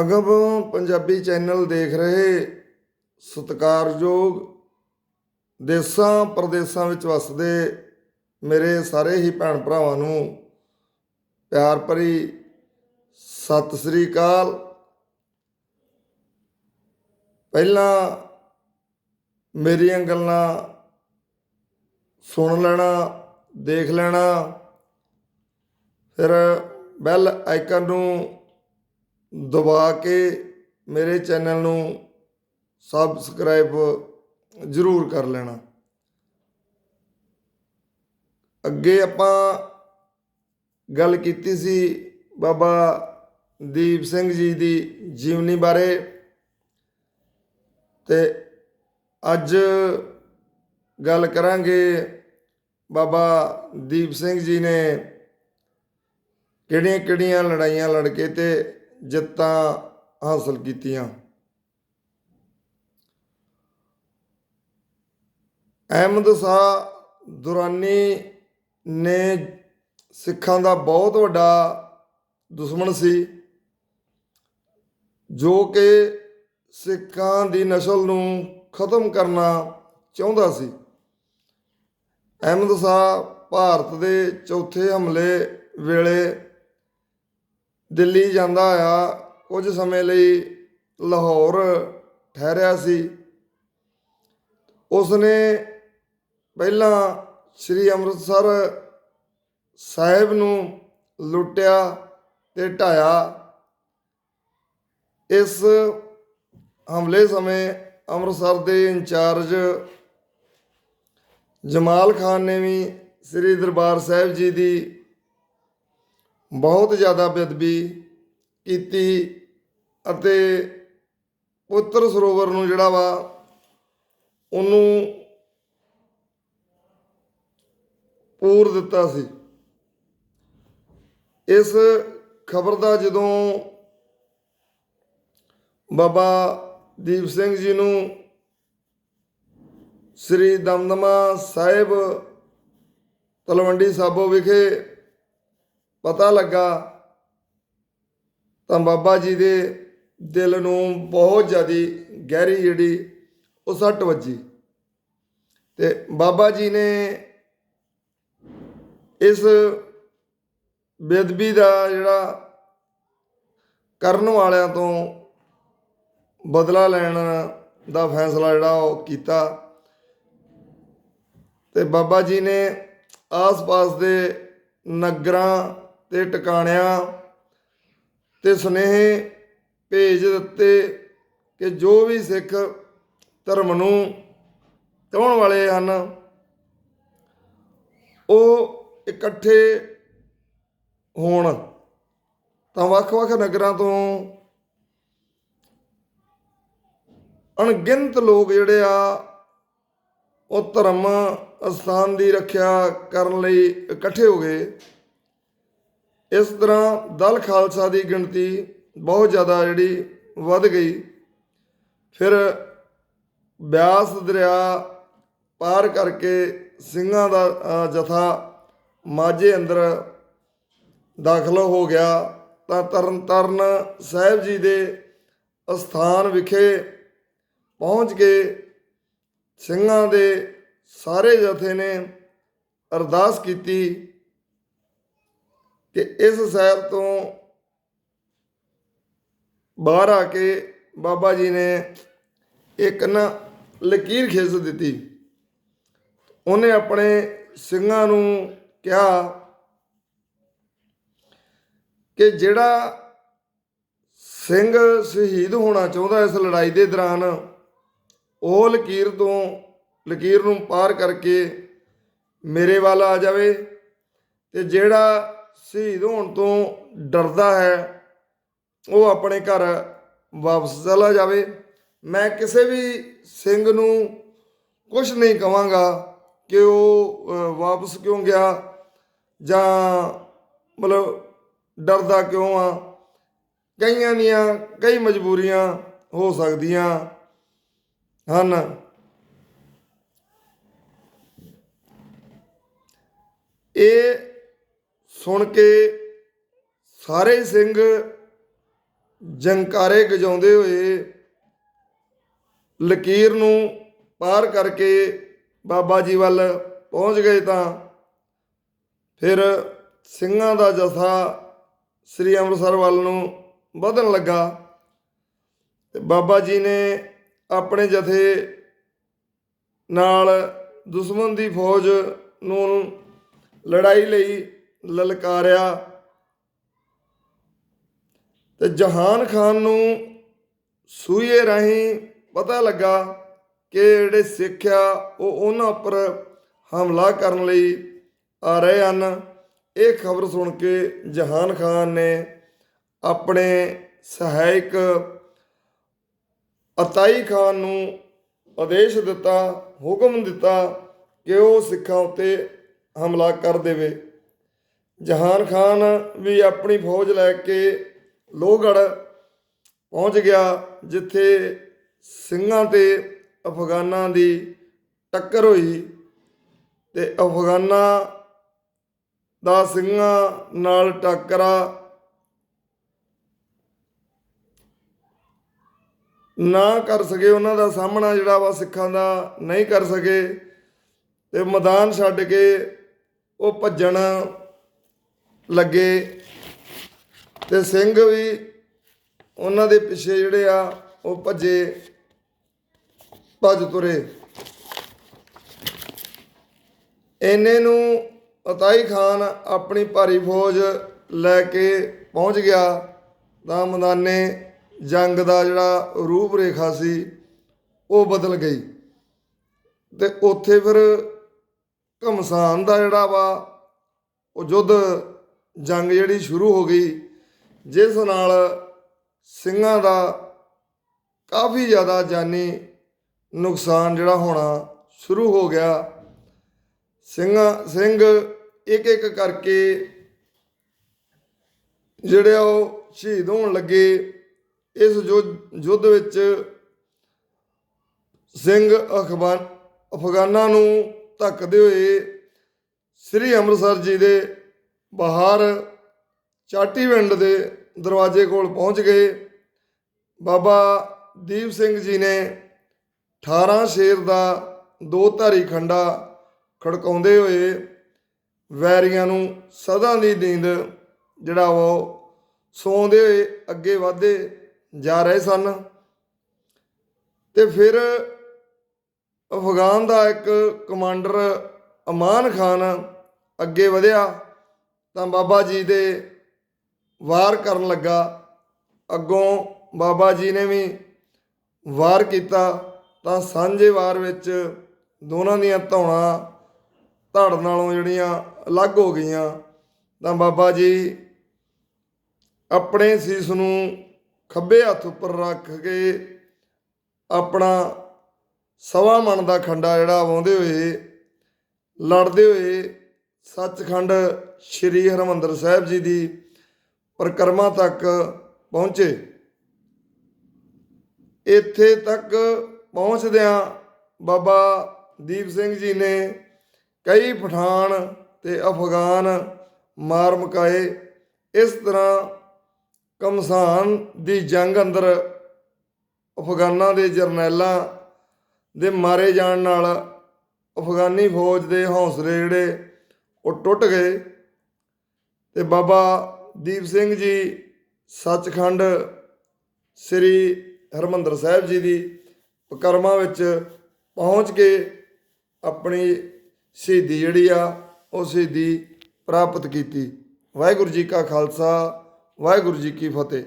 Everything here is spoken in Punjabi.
ਅਗਮ ਪੰਜਾਬੀ ਚੈਨਲ ਦੇਖ ਰਹੇ ਸਤਿਕਾਰਯੋਗ ਦੇਸਾਂ ਪ੍ਰਦੇਸਾਂ ਵਿੱਚ ਵਸਦੇ ਮੇਰੇ ਸਾਰੇ ਹੀ ਭੈਣ ਭਰਾਵਾਂ ਨੂੰ ਪਿਆਰ ਭਰੀ ਸਤਿ ਸ੍ਰੀ ਅਕਾਲ। ਪਹਿਲਾਂ ਮੇਰੀਆਂ ਗੱਲਾਂ ਸੁਣ ਲੈਣਾ, ਦੇਖ ਲੈਣਾ, ਫਿਰ ਬੈਲ ਆਈਕਨ ਨੂੰ ਦਬਾ ਕੇ ਮੇਰੇ ਚੈਨਲ ਨੂੰ ਸਬਸਕ੍ਰਾਈਬ ਜ਼ਰੂਰ ਕਰ ਲੈਣਾ। ਅੱਗੇ ਆਪਾਂ ਗੱਲ ਕੀਤੀ ਸੀ ਬਾਬਾ ਦੀਪ ਸਿੰਘ ਜੀ ਦੀ ਜੀਵਨੀ ਬਾਰੇ ਤੇ ਅੱਜ ਗੱਲ ਕਰਾਂਗੇ ਬਾਬਾ ਦੀਪ ਸਿੰਘ ਜੀ ਨੇ ਕਿਹੜੀਆਂ ਕਿਹੜੀਆਂ ਲੜਾਈਆਂ ਲੜ ਕੇ ਤੇ ਜਿੱਤਾਂ ਹਾਸਲ ਕੀਤੀਆਂ। ਅਹਿਮਦ ਸ਼ਾਹ ਦੁਰਾਨੀ ਨੇ ਸਿੱਖਾਂ ਦਾ ਬਹੁਤ ਵੱਡਾ ਦੁਸ਼ਮਣ ਸੀ, ਜੋ ਕਿ ਸਿੱਖਾਂ ਦੀ ਨਸਲ ਨੂੰ ਖਤਮ ਕਰਨਾ ਚਾਹੁੰਦਾ ਸੀ। ਅਹਿਮਦ ਸ਼ਾਹ ਭਾਰਤ ਦੇ ਚੌਥੇ ਹਮਲੇ ਵੇਲੇ ਦਿੱਲੀ ਜਾਂਦਾ ਆ, ਕੁਝ ਸਮੇਂ ਲਈ ਲਾਹੌਰ ਠਹਿਰਿਆ ਸੀ। ਉਸ ਨੇ ਪਹਿਲਾਂ ਸ੍ਰੀ ਅੰਮ੍ਰਿਤਸਰ ਸਾਹਿਬ ਨੂੰ ਲੁੱਟਿਆ ਤੇ ਢਾਇਆ। ਇਸ ਹਮਲੇ ਸਮੇਂ ਅੰਮ੍ਰਿਤਸਰ ਦੇ ਇੰਚਾਰਜ ਜਮਾਲ ਖਾਨ ਨੇ ਵੀ ਸ੍ਰੀ ਦਰਬਾਰ ਸਾਹਿਬ ਜੀ ਦੀ ਬਹੁਤ ਜ਼ਿਆਦਾ ਬੇਅਦਬੀ ਕੀਤੀ ਅਤੇ ਪੁੱਤਰ ਸਰੋਵਰ ਨੂੰ ਜਿਹੜਾ ਵਾ ਉਹਨੂੰ ਪੂਰ ਦਿੱਤਾ ਸੀ। ਇਸ ਖਬਰ ਦਾ ਜਦੋਂ ਬਾਬਾ ਦੀਪ ਸਿੰਘ ਜੀ ਨੂੰ ਸ੍ਰੀ ਦਮਦਮਾ ਸਾਹਿਬ ਤਲਵੰਡੀ ਸਾਬੋ ਵਿਖੇ ਪਤਾ ਲੱਗਾ ਤਾਂ ਬਾਬਾ ਜੀ ਦੇ ਦਿਲ ਨੂੰ ਬਹੁਤ ਜ਼ਿਆਦੀ ਗਹਿਰੀ ਜਿਹੜੀ ਉਹ ਸੱਟ ਵੱਜੀ। ਤੇ ਬਾਬਾ ਜੀ ਨੇ ਇਸ ਬੇਦਬੀ ਦਾ ਜਿਹੜਾ ਕਰਨ ਵਾਲਿਆਂ ਤੋਂ ਬਦਲਾ ਲੈਣ ਦਾ ਫੈਸਲਾ ਜਿਹੜਾ ਉਹ ਕੀਤਾ। ਤੇ ਬਾਬਾ ਜੀ ਨੇ ਆਸ-ਪਾਸ ਦੇ ਨਗਰਾਂ ਤੇ ਟਿਕਾਣਿਆਂ ਤੇ ਸੁਨੇਹੇ ਭੇਜ ਦਿੱਤੇ ਕਿ ਜੋ ਵੀ ਸਿੱਖ ਧਰਮ ਨੂੰ ਚਾਹਣ ਵਾਲੇ ਹਨ, ਉਹ ਇਕੱਠੇ ਹੋਣ। ਤਾਂ ਵੱਖ-ਵੱਖ ਨਗਰਾਂ ਤੋਂ ਅਣਗਿਣਤ ਲੋਕ ਜਿਹੜੇ ਆ, ਉਹ ਧਰਮ ਅਸਥਾਨ ਦੀ ਰੱਖਿਆ ਕਰਨ ਲਈ ਇਕੱਠੇ ਹੋ ਗਏ। ਇਸ ਤਰ੍ਹਾਂ ਦਲ ਖਾਲਸਾ ਦੀ ਗਿਣਤੀ ਬਹੁਤ ਜ਼ਿਆਦਾ ਜਿਹੜੀ ਵੱਧ ਗਈ। ਫਿਰ ਬਿਆਸ ਦਰਿਆ ਪਾਰ ਕਰਕੇ ਸਿੰਘਾਂ ਦਾ ਜਥਾ ਮਾਝੇ ਅੰਦਰ ਦਾਖਲ ਹੋ ਗਿਆ। ਤਾਂ ਤਰਨ ਤਾਰਨ ਸਾਹਿਬ ਜੀ ਦੇ ਅਸਥਾਨ ਵਿਖੇ ਪਹੁੰਚ ਕੇ ਸਿੰਘਾਂ ਦੇ ਸਾਰੇ ਜਥੇ ਨੇ ਅਰਦਾਸ ਕੀਤੀ। ਕਿ ਇਸ ਸਾਹਿਬ ਤੋਂ ਬਾਹਰ ਆ ਕੇ ਬਾਬਾ ਜੀ ਨੇ ਇੱਕ ਨਾ ਲਕੀਰ ਖਿੱਚ ਦਿੱਤੀ। ਉਹਨੇ ਆਪਣੇ ਸਿੰਘਾਂ ਨੂੰ ਕਿਹਾ ਕਿ ਜਿਹੜਾ ਸਿੰਘ ਸ਼ਹੀਦ ਹੋਣਾ ਚਾਹੁੰਦਾ ਇਸ ਲੜਾਈ ਦੇ ਦੌਰਾਨ, ਉਹ ਲਕੀਰ ਤੋਂ, ਲਕੀਰ ਨੂੰ ਪਾਰ ਕਰਕੇ ਮੇਰੇ ਵੱਲ ਆ ਜਾਵੇ ਤੇ ਜਿਹੜਾ ਸ਼ਹੀਦ ਹੋਣ ਤੋਂ ਡਰਦਾ ਹੈ, ਉਹ ਆਪਣੇ ਘਰ ਵਾਪਸ ਚਲਾ ਜਾਵੇ। ਮੈਂ ਕਿਸੇ ਵੀ ਸਿੰਘ ਨੂੰ ਕੁਝ ਨਹੀਂ ਕਵਾਂਗਾ ਕਿ ਉਹ ਵਾਪਸ ਕਿਉਂ ਗਿਆ ਜਾਂ ਮਤਲਬ ਡਰਦਾ ਕਿਉਂ ਆ। ਕਈਆਂ ਦੀਆਂ ਕਈ ਮਜਬੂਰੀਆਂ ਹੋ ਸਕਦੀਆਂ ਹਨ। ਇਹ ਸੁਣ ਕੇ ਸਾਰੇ ਸਿੰਘ ਜੰਕਾਰੇ ਗਜਾਉਂਦੇ ਹੋਏ ਲਕੀਰ ਨੂੰ ਪਾਰ ਕਰਕੇ ਬਾਬਾ ਜੀ ਵੱਲ ਪਹੁੰਚ ਗਏ ਤਾਂ ਫਿਰ ਸਿੰਘਾਂ ਦਾ ਜਥਾ ਸ੍ਰੀ ਅੰਮ੍ਰਿਤਸਰ ਵੱਲ ਨੂੰ ਵਧਣ ਲੱਗਾ ਤੇ ਬਾਬਾ ਜੀ ਨੇ ਆਪਣੇ ਜਥੇ ਨਾਲ ਦੁਸ਼ਮਣ ਦੀ ਫੌਜ ਨੂੰ ਲੜਾਈ ਲਈ ਲਲਕਾਰਿਆ। ਤੇ ਜਹਾਨ ਖਾਨ ਨੂੰ ਸੂਏ ਰਾਹੀਂ ਪਤਾ ਲੱਗਾ ਕਿ ਜਿਹੜੇ ਸਿੱਖ ਆ, ਉਹ ਉਹਨਾਂ ਉੱਪਰ ਹਮਲਾ ਕਰਨ ਲਈ ਆ ਰਹੇ ਹਨ। ਇਹ ਖਬਰ ਸੁਣ ਕੇ ਜਹਾਨ ਖਾਨ ਨੇ ਆਪਣੇ ਸਹਾਇਕ ਅਤਾਈ ਖਾਨ ਨੂੰ ਆਦੇਸ਼ ਦਿੱਤਾ, ਹੁਕਮ ਦਿੱਤਾ ਕਿ ਉਹ ਸਿੱਖਾਂ ਉੱਤੇ ਹਮਲਾ ਕਰ ਦੇਵੇ। ਜਹਾਨ ਖਾਨ ਵੀ ਆਪਣੀ ਫੌਜ ਲੈ ਕੇ ਲੋਹਗੜ੍ਹ ਪਹੁੰਚ ਗਿਆ, ਜਿੱਥੇ ਸਿੰਘਾਂ ਤੇ ਅਫਗਾਨਾਂ ਦੀ ਟੱਕਰ ਹੋਈ ਤੇ ਅਫਗਾਨਾਂ ਦਾ ਸਿੰਘਾਂ ਨਾਲ ਟੱਕਰਾ ਨਾ ਕਰ ਸਕੇ, ਉਹਨਾਂ ਦਾ ਸਾਹਮਣਾ ਜਿਹੜਾ ਵਾ ਸਿੱਖਾਂ ਦਾ ਨਹੀਂ ਕਰ ਸਕੇ ਤੇ ਮੈਦਾਨ ਛੱਡ ਕੇ ਉਹ ਭੱਜਣ ਲੱਗੇ। ਤੇ ਸਿੰਘ ਵੀ ਉਹਨਾਂ ਦੇ ਪਿੱਛੇ ਜਿਹੜੇ ਆ, ਉਹ ਭੱਜੇ, ਭੱਜ ਤੁਰੇ। ਇਹਨੇ ਨੂੰ ਅਤਾਈ ਖਾਨ ਆਪਣੀ ਭਾਰੀ ਫੌਜ ਲੈ ਕੇ ਪਹੁੰਚ ਗਿਆ। ਤਾਂ ਮੈਦਾਨੇ ਜੰਗ ਦਾ ਜਿਹੜਾ ਰੂਪ ਰੇਖਾ ਸੀ, ਉਹ ਬਦਲ ਗਈ। ਤੇ ਉੱਥੇ ਫਿਰ ਘਮਸਾਨ ਦਾ ਜਿਹੜਾ ਵਾ, ਉਹ ਯੁੱਧ ਜੰਗ ਜਿਹੜੀ ਸ਼ੁਰੂ ਹੋ ਗਈ, ਜਿਸ ਨਾਲ ਸਿੰਘਾਂ ਦਾ ਕਾਫੀ ਜ਼ਿਆਦਾ ਜਾਨੀ ਨੁਕਸਾਨ ਜਿਹੜਾ ਹੋਣਾ ਸ਼ੁਰੂ ਹੋ ਗਿਆ। ਸਿੰਘਾਂ, ਸਿੰਘ ਇੱਕ ਇੱਕ ਕਰਕੇ ਜਿਹੜੇ ਆ ਉਹ ਸ਼ਹੀਦ ਹੋਣ ਲੱਗੇ। ਇਸ ਯੁੱਧ ਯੁੱਧ ਵਿੱਚ ਸਿੰਘ ਅਖਬਾਨ, ਅਫਗਾਨਾਂ ਨੂੰ ਧੱਕਦੇ ਹੋਏ ਸ੍ਰੀ ਅੰਮ੍ਰਿਤਸਰ ਜੀ ਦੇ ਬਾਹਰ ਚਾਟੀਵਿੰਡ ਦੇ ਦਰਵਾਜ਼ੇ ਕੋਲ ਪਹੁੰਚ ਗਏ। ਬਾਬਾ ਦੀਪ ਸਿੰਘ ਜੀ ਨੇ 18 ਸ਼ੇਰ ਦਾ ਦੋ ਧਾਰੀ ਖੰਡਾ ਖੜਕਾਉਂਦੇ ਹੋਏ ਵੈਰੀਆਂ ਨੂੰ ਸਦਾ ਦੀ ਨੀਂਦ ਜਿਹੜਾ ਉਹ ਸੌਂਦੇ ਹੋਏ ਅੱਗੇ ਵਧਦੇ ਜਾ ਰਹੇ ਸਨ। ਤੇ ਫਿਰ ਅਫਗਾਨ ਦਾ ਇੱਕ ਕਮਾਂਡਰ ਅਮਾਨ ਖਾਨ ਅੱਗੇ ਵਧਿਆ। ਤਾਂ ਬਾਬਾ ਜੀ ਦੇ ਵਾਰ ਕਰਨ ਲੱਗਾ। ਅੱਗੋਂ ਬਾਬਾ ਜੀ ਨੇ ਵੀ ਵਾਰ ਕੀਤਾ ਤਾਂ ਸਾਂਝੇ ਵਾਰ ਵਿੱਚ ਦੋਨਾਂ ਦੀਆਂ ਧੌਣਾਂ ਧੜ ਨਾਲੋਂ ਜਿਹੜੀਆਂ ਅਲੱਗ ਹੋ ਗਈਆਂ। ਤਾਂ ਬਾਬਾ ਜੀ ਆਪਣੇ ਸੀਸ ਨੂੰ ਖੱਬੇ ਹੱਥ ਉੱਪਰ ਰੱਖ ਕੇ ਆਪਣਾ ਸਵਾ ਮਣ ਦਾ ਖੰਡਾ ਜਿਹੜਾ ਵਾਉਂਦੇ ਹੋਏ, ਲੜਦੇ ਹੋਏ ਸੱਚਖੰਡ ਸ੍ਰੀ ਹਰਮੰਦਰ ਸਾਹਿਬ ਜੀ ਦੀ ਪਰਿਕਰਮਾ ਤੱਕ ਪਹੁੰਚੇ। ਇੱਥੇ ਤੱਕ ਪਹੁੰਚਦਿਆਂ ਬਾਬਾ ਦੀਪ ਸਿੰਘ ਜੀ ਨੇ ਕਈ ਪਠਾਨ ਤੇ ਅਫਗਾਨ ਮਾਰ ਮੁਕਾਏ। ਇਸ ਤਰ੍ਹਾਂ ਕਮਸਾਨ ਦੀ ਜੰਗ ਅੰਦਰ ਅਫਗਾਨਾਂ ਦੇ ਜਰਨੈਲਾਂ ਦੇ ਮਾਰੇ ਜਾਣ ਨਾਲ ਅਫਗਾਨੀ ਫੌਜ ਦੇ ਹੌਸਲੇ ਜਿਹੜੇ ਉਹ ਟੁੱਟ ਗਏ। ਤੇ ਬਾਬਾ ਦੀਪ ਸਿੰਘ ਜੀ ਸੱਚਖੰਡ ਸ੍ਰੀ ਹਰਮੰਦਰ ਸਾਹਿਬ ਜੀ ਦੀ ਪਕਰਮਾ ਵਿੱਚ ਪਹੁੰਚ ਕੇ ਆਪਣੀ ਸ਼ਹੀਦੀ ਜਿਹੜੀ ਆ, ਉਹ ਸ਼ਹੀਦੀ ਪ੍ਰਾਪਤ ਕੀਤੀ। ਵਾਹਿਗੁਰੂ ਜੀ ਕਾ ਖਾਲਸਾ, ਵਾਹਿਗੁਰੂ ਜੀ ਕੀ ਫਤਿਹ।